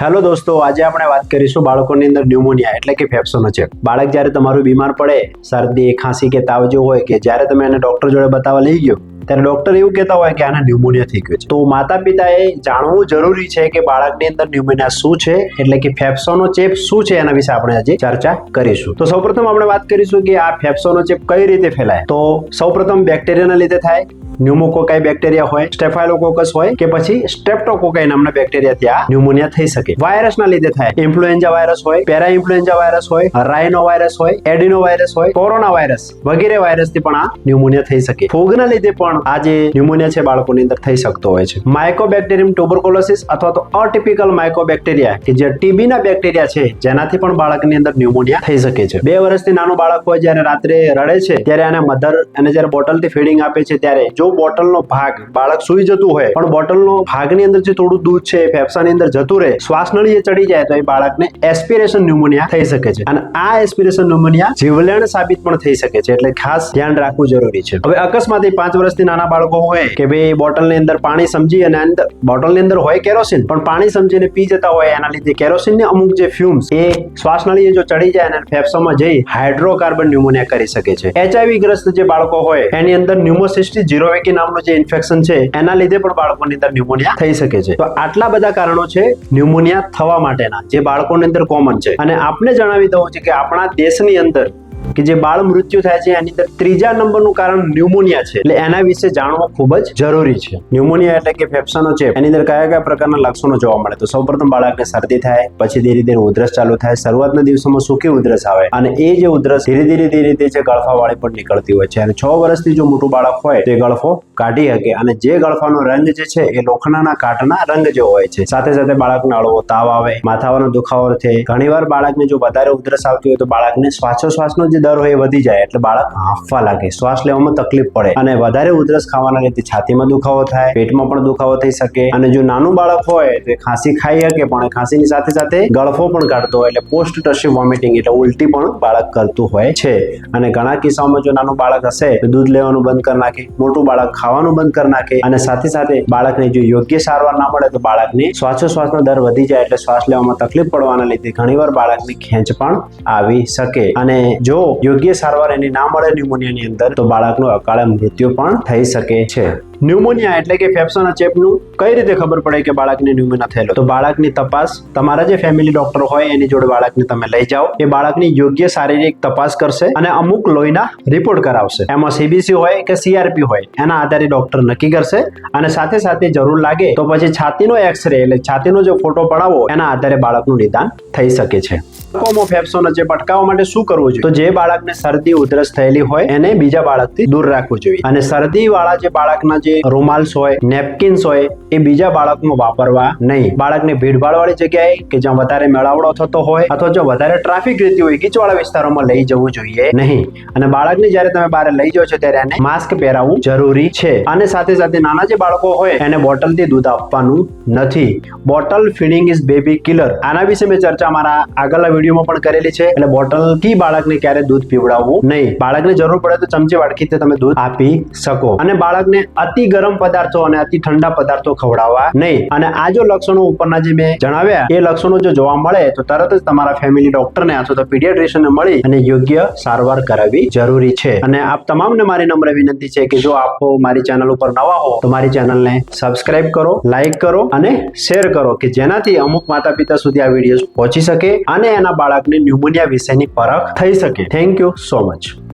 Hello દોસ્તો, આજે આપણે વાત કરીશું બાળકોની અંદર ન્યુમોનિયા એટલે કે ફેફસોનો ચેપ. બાળક જ્યારે તમારું બીમાર પડે, શરદી, ખાંસી કે તાવ જેવું હોય કે જ્યારે તમે એને ડોક્ટર જોડે બતાવવા લઈ ગયો, ત્યારે ડોક્ટર એવું કહેતા હોય કે આને ન્યુમોનિયા થઈ ગયો છે. તો માતા પિતાએ જાણવું જરૂરી છે કે બાળકની અંદર ન્યુમોનિયા શું છે, એટલે કે ફેફસાનો ચેપ શું છે એના વિશે આપણે આજે ચર્ચા કરીશું. તો સૌપ્રથમ આપણે વાત કરીશું કે આ ફેફસાનો ચેપ કઈ રીતે ફેલાય. તો સૌપ્રથમ બેક્ટેરિયાના લીધે થાય ન્યુમોકોકાઈ બેક્ટેરિયા હોય સ્ટેફાઇલોકોકસ હોય કે પછી સ્ટેપ્ટોકોકાઈ નામના બેક્ટેરિયા ત્યાં ન્યુમોનિયા થઈ શકે. વાયરસના લીધે થાય. ઇન્ફ્લુએન્ઝા વાયરસ હોય પેરા ઇન્ફ્લુએન્ઝા વાયરસ હોય રાઇનો વાયરસ હોય એડિનો વાયરસ હોય કોરોના વાયરસ વગેરે વાયરસથી પણ આ ન્યુમોનિયા થઈ શકે. ફૂગના લીધે પણ આ જે ન્યુમોનિયા છે બાળકોની અંદર થઈ શકતો હોય છે. માઇકોબેક્ટેરિયમ ટ્યુબરકોલોસિસ અથવા તો અટિપિકલ માઇકોબેક્ટેરિયા કે જે ટીબી ના બેક્ટેરિયા છે, જેનાથી પણ બાળકની અંદર ન્યુમોનિયા થઈ શકે છે. બે વર્ષથી નાનું બાળક હોય જ્યારે રાત્રે રડે છે, ત્યારે આને મધર અને જ્યારે બોટલથી ફીડિંગ આપે છે, ત્યારે જો બોટલનો ભાગ બાળક સુઈ જતું હોય, પણ બોટલનો ભાગની અંદર જે થોડું દૂધ છે ફેફસાની અંદર જતું રહે શ્વાસનળીએ ચડી જાય તો એ બાળકને એસ્પિરેશન ન્યુમોનિયા થઈ શકે છે. અને આ એસ્પિરેશન ન્યુમોનિયા જીવલેણ સાબિત પણ થઈ શકે છે, એટલે ખાસ ધ્યાન રાખવું જરૂરી છે. હવે અકસ્માતે પાંચ વર્ષથી નાના બાળકો હોય કે ભાઈ બોટલની અંદર પાણી સમજી અને અંદર, બોટલની અંદર હોય કેરોસીન, પણ પાણી સમજીને પી જતા હોય એના લીધે કેરોસીનને અમુક જે ફ્યુમ્સ એ શ્વાસનળીએ જો ચડી જાય અને ફેફસામાં જઈ હાઇડ્રોકાર્બન ન્યુમોનિયા કરી શકે છે. એચઆઈવી ગ્રસ્ત જે બાળકો હોય, એની અંદર ન્યુમોસિસ્ટી જીરોવેકી નામનું જે ઇન્ફેક્શન છે, એના લીધે પણ બાળકોની અંદર ન્યુમોનિયા થઈ શકે છે. તો આટલા બધા કારણો છે ન્યુમોનિયા થવા માટેના, જે બાળકોની અંદર કોમન છે. અને આપને જણાવી દઉં છે કે આપણા દેશની અંદર કે જે બાળ મૃત્યુ થાય છે, એની અંદર ત્રીજા નંબરનું કારણ ન્યુમોનિયા છે. એટલે એના વિશે જાણવું ખૂબ જ જરૂરી છે. ન્યુમોનિયા એટલે કે ફેફસાનો ચેપ. એની અંદર કયા કયા પ્રકારના લક્ષણો જોવા મળે? તો સૌપ્રથમ બાળકને શરદી થાય, પછી ધીરે ધીરે ઉધરસ ચાલુ થાય, શરૂઆતના દિવસોમાં સૂકી ઉધરસ આવે અને એ જે ઉધરસ ધીરે ધીરે ધીરે ધીરે છે ગળફાવાળી પણ નીકળતી હોય છે. અને છ વર્ષથી જો મોટું બાળક હોય, તો એ ગળફો કાઢી શકે અને જે ગળફાનો રંગ જે છે, એ લોખંડના કાટના રંગ જેવો હોય છે. સાથે સાથે બાળકને અળવો તાવ આવે માથાવાનો દુખાવો થાય. ઘણીવાર બાળકને જો વધારે ઉધરસ આવતી હોય, તો બાળકને શ્વાસોશ્વાસનો જે દર હોય એ વધી જાય એટલે બાળક હાંફવા લાગે. શ્વાસ લેવામાં તકલીફ પડે અને વધારે ઉધરસ ખાવાના લીધે છાતીમાં દુખાવો થાય, પેટમાં પણ દુખાવો થઈ શકે અને જો નાનું બાળક હોય તો ખાંસી ખાઈ શકે પણ ખાંસીની સાથે સાથે ગળફો પણ કાઢતો હોય એટલે પોસ્ટ ટર્શી વોમિટિંગ એટલે ઉલટી પણ બાળક કરતું હોય છે. અને ઘણા કિસ્સાઓમાં જો નાનું બાળક હશે તો દૂધ લેવાનું બંધ કરી નાખે, મોટું બાળક ખાવાનું બંધ કરી નાખે અને સાથે સાથે બાળકને જો યોગ્ય સારવાર ના મળે તો બાળકને શ્વાસોશ્વાસનો દર વધી જાય એટલે શ્વાસ લેવામાં તકલીફ પડવાના લીધે ઘણીવાર બાળકની ખેંચ પણ આવી શકે. અને જો યોગ્ય સારવાર એની ના મળે ન્યુમોનિયાની અંદર, તો બાળકનું અકાળે મૃત્યુ પણ થઈ શકે છે. ન્યુમોનિયા એટલે કે ફેફસાના ચેપનું કઈ રીતે ખબર પડે કે બાળકને ન્યુમોનિયા થયેલો? તો બાળકની તપાસ, તમારા જે ફેમિલી ડોક્ટર હોય એની જોડે બાળકને તમે લઈ જાઓ. એ બાળકની યોગ્ય શારીરિક તપાસ કરશે અને અમુક લોહીના રિપોર્ટ કરાવશે. એમાં સીબીસી હોય કે સીઆરપી હોય, એના આધારે ડોક્ટર નક્કી કરશે અને સાથે સાથે જરૂર લાગે તો પછી છાતીનો એક્સરે એટલે છાતીનો જો ફોટો પડાવો, એના આધારે બાળકનું નિદાન થઈ શકે છે. બાળકોમાં ફેફસાનો ચેપ અટકાવવા માટે શું કરવું જોઈએ? તો જે બાળકને શરદી, ઉધરસ થયેલી હોય, એને બીજા બાળકથી દૂર રાખવું જોઈએ. અને શરદી વાળા જે બાળકના જે રૂમાલ્સ હોય, નેપકિન્સ હોય, એ બીજા બાળકમાં વાપરવા નહીં. બાળકને ભીડભાડ વાળી જગ્યાએ કે જ્યાં વધારે મેળાવડો થતો હોય અથવા જો વધારે ટ્રાફિક રહેતી હોય, ગીચવાળા વિસ્તારોમાં લઈ જવું જોઈએ નહીં. અને બાળકને જ્યારે તમે બહાર લઈ જાઓ છો ત્યારે એને માસ્ક પહેરાવવું જરૂરી છે. અને સાથે સાથે નાના જે બાળકો હોય, એને બોટલથી દૂધ આપવાનું નથી. Bottle feeding is baby killer. આના વિશે મેં ચર્ચા મારા આગળના વિડીયોમાં પણ કરેલી છે. એટલે બોટલથી બાળકને ક્યારે દૂધ પીવડાવવું નહીં. બાળકને જરૂર પડે તો ચમચી વાળખીથી તમે દૂધ આપી શકો. અને બાળકને અતિ ગરમ પદાર્થો અને અતિ ઠંડા પદાર્થો ખવડાવવા નહીં. અને આ જો લક્ષણો ઉપરના જે મેં જણાવ્યા, એ લક્ષણો જો જોવા મળે, તો તરત જ તમારા ફેમિલી ડોક્ટરને અથવા તો પીડિયાટ્રિશિયનને મળી અને યોગ્ય સારવાર કરાવવી જરૂરી છે. અને આપ તમામને મારી નમ્ર વિનંતી છે કે જો આપ મારી ચેનલ ઉપર નવા હો, તો મારી ચેનલને સબસ્ક્રાઇબ કરો લાઈક કરો અને શેર કરો કે જેનાથી અમુક માતા પિતા સુધી આ વીડિયો પહોંચી શકે અને એના બાળકને ન્યુમોનિયા વિશેની પરખ થઈ શકે. Thank you so much